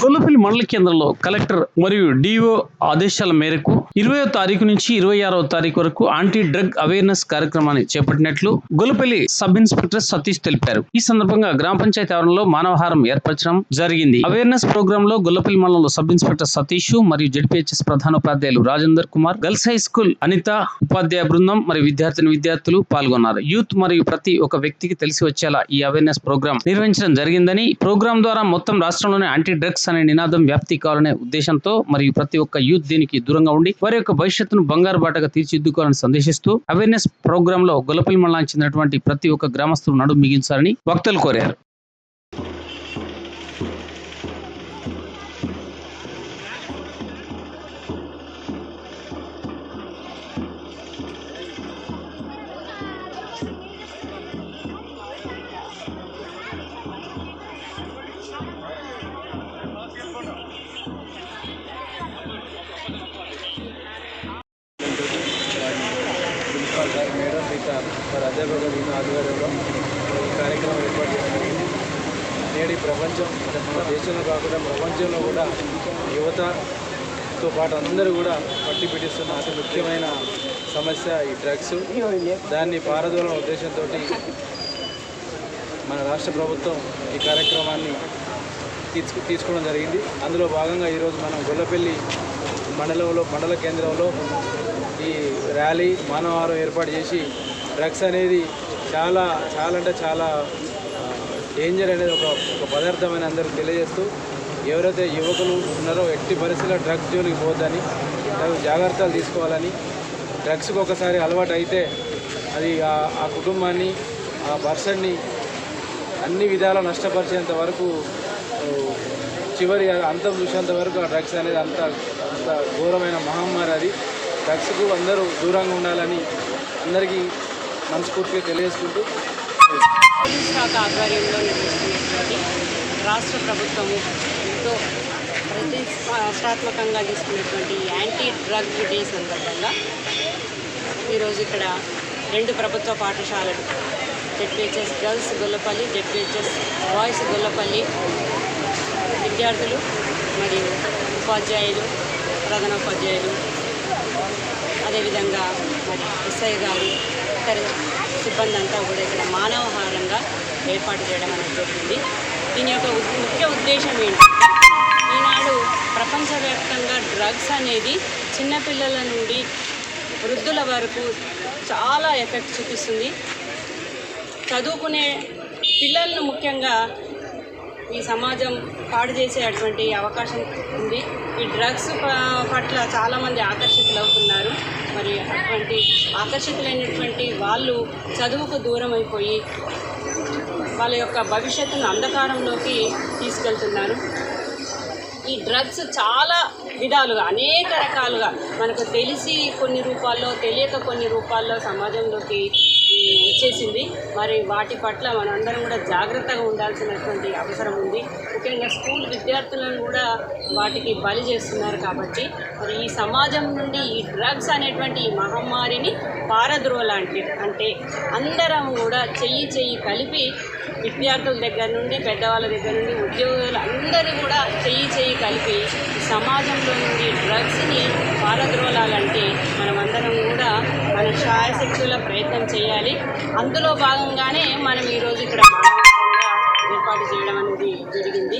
గొల్లపల్లి మండల కేంద్రంలో కలెక్టర్ మరియు డిఓ ఆదేశాల మేరకు ఇరవయో తారీఖు నుంచి ఇరవై ఆరవ తారీఖు వరకు యాంటీ డ్రగ్ అవేర్నెస్ కార్యక్రమాన్ని చేపట్టినట్లు గొల్లపల్లి సబ్ ఇన్స్పెక్టర్ సతీష్ తెలిపారు. ఈ సందర్భంగా గ్రామ పంచాయతీ ఆవరణలో మానవహారం ఏర్పరచడం జరిగింది. అవేర్నెస్ ప్రోగ్రామ్లో గొల్లపల్లి మండలంలో సబ్ ఇన్స్పెక్టర్ సతీష్ మరియు జడ్పీహెచ్ఎస్ ప్రధానోపాధ్యాయులు Rajender Kumar girls high school Anitha ఉపాధ్యాయ బృందం మరియు విద్యార్థిని విద్యార్థులు పాల్గొన్నారు. యూత్ మరియు ప్రతి ఒక్క వ్యక్తికి తెలిసి వచ్చేలా ఈ అవేర్నెస్ ప్రోగ్రామ్ నిర్వహించడం జరిగిందని ప్రోగ్రామ్ ద్వారా మొత్తం రాష్ట్రంలోని యాంటీ డ్రగ్స్ అనే నినాదం వ్యాప్తి కావాలనే ఉద్దేశంతో మరియు ప్రతి ఒక్క యూత్ దీనికి దూరంగా ఉండి వారి యొక్క భవిష్యత్తును బంగారు బాటగా తీర్చిదిద్దుకోవాలని సందేశిస్తూ అవేర్నెస్ ప్రోగ్రామ్లో గొల్లపల్లి మండలానికి చెందినటువంటి ప్రతి ఒక్క గ్రామస్తులు నడుము మిగించాలని వక్తలు కోరారు Thank you. మేడం మిగతా వారి అధ్యాపకులు ఈయన ఆధ్వర్యంలో ఈ కార్యక్రమం ఏర్పాటు చేయడం జరిగింది నేడు ప్రపంచం అంటే మన దేశంలో కాకుండా ప్రపంచంలో కూడా యువతతో పాటు అందరూ కూడా పట్టి పెట్టిస్తున్న అతి ముఖ్యమైన సమస్య ఈ డ్రగ్స్. దాన్ని పారదోలం ఉద్దేశంతో మన రాష్ట్ర ప్రభుత్వం ఈ కార్యక్రమాన్ని తీసుకు తీసుకోవడం జరిగింది. అందులో భాగంగా ఈరోజు మనం గొల్లపల్లి మండలంలో మండల కేంద్రంలో ఈ ర్యాలీ మానవారం ఏర్పాటు చేసి డ్రగ్స్ అనేది చాలా చాలా అంటే చాలా డేంజర్ అనేది ఒక ఒక పదార్థం అని అందరికీ తెలియజేస్తూ ఎవరైతే యువకులు ఉన్నారో ఎట్టి పరిస్థితుల్లో డ్రగ్స్ జోలికి పోద్దని తగు జాగ్రత్తలు తీసుకోవాలని డ్రగ్స్కి ఒకసారి అలవాటు అయితే అది ఆ- కుటుంబాన్ని ఆ పర్సన్ని అన్ని విధాలా నష్టపరిచేంత వరకు చివరి అంతం చూసేంత వరకు ఆ డ్రగ్స్ అనేది అంత అంత ఘోరమైన మహమ్మారి అది. డ్రగ్స్కు అందరూ దూరంగా ఉండాలని అందరికీ మనస్ఫూర్తిగా తెలియజేసుకుంటూ పోలీస్ శాఖ ఆధ్వర్యంలో నిర్వహిస్తున్నటువంటి రాష్ట్ర ప్రభుత్వము ఎంతో ప్రతిష్టాత్మకంగా తీసుకున్నటువంటి యాంటీ డ్రగ్ డే సందర్భంగా ఈరోజు ఇక్కడ రెండు ప్రభుత్వ పాఠశాలలు ZPHS girls Gollapalli ZPHS boys Gollapalli విద్యార్థులు మరియు ఉపాధ్యాయులు ప్రధానోపాధ్యాయులు అదేవిధంగా మరి ఎస్ఐ గారు ఇతర సిబ్బంది అంతా కూడా ఇక్కడ మానవహారంగా ఏర్పాటు చేయడం అనేది జరిగింది. దీని యొక్క ముఖ్య ఉద్దేశం ఏంటంటే ఈనాడు ప్రపంచవ్యాప్తంగా డ్రగ్స్ అనేది చిన్నపిల్లల నుండి వృద్ధుల వరకు చాలా ఎఫెక్ట్ చూపిస్తుంది. చదువుకునే పిల్లలను ముఖ్యంగా ఈ సమాజం పాడు చేసేటువంటి అవకాశం ఉంది. ఈ డ్రగ్స్ ప- పట్ల చాలామంది ఆకర్షితులు అవుతున్నారు మరి అటువంటి ఆకర్షితులైనటువంటి వాళ్ళు చదువుకు దూరం అయిపోయి వాళ్ళ యొక్క భవిష్యత్తును అంధకారంలోకి తీసుకెళ్తున్నారు. ఈ డ్రగ్స్ చాలా విధాలుగా అనేక రకాలుగా మనకు తెలిసి కొన్ని రూపాల్లో తెలియక కొన్ని రూపాల్లో సమాజంలోకి వచ్చేసింది. మరి వాటి పట్ల మనందరం కూడా జాగ్రత్తగా ఉండాల్సినటువంటి అవసరం ఉంది. ముఖ్యంగా స్కూల్ విద్యార్థులను కూడా వాటికి బలి చేస్తున్నారు కాబట్టి మరి ఈ సమాజం నుండి ఈ డ్రగ్స్ అనేటువంటి ఈ మహమ్మారిని పారద్రోలాంటి అంటే అందరం కూడా చెయ్యి చెయ్యి కలిపి విద్యార్థుల దగ్గర నుండి పెద్దవాళ్ళ దగ్గర నుండి ఉద్యోగులు అందరూ కూడా చెయ్యి చెయ్యి కలిపి సమాజంలో నుండి డ్రగ్స్ని పారద్రోలాలంటే మనమందరం కూడా మన శాయశక్తుల ప్రయత్నం చేయాలి. అందులో భాగంగానే మనం ఈరోజు ఇక్కడ ఏర్పాటు చేయడం అనేది జరిగింది.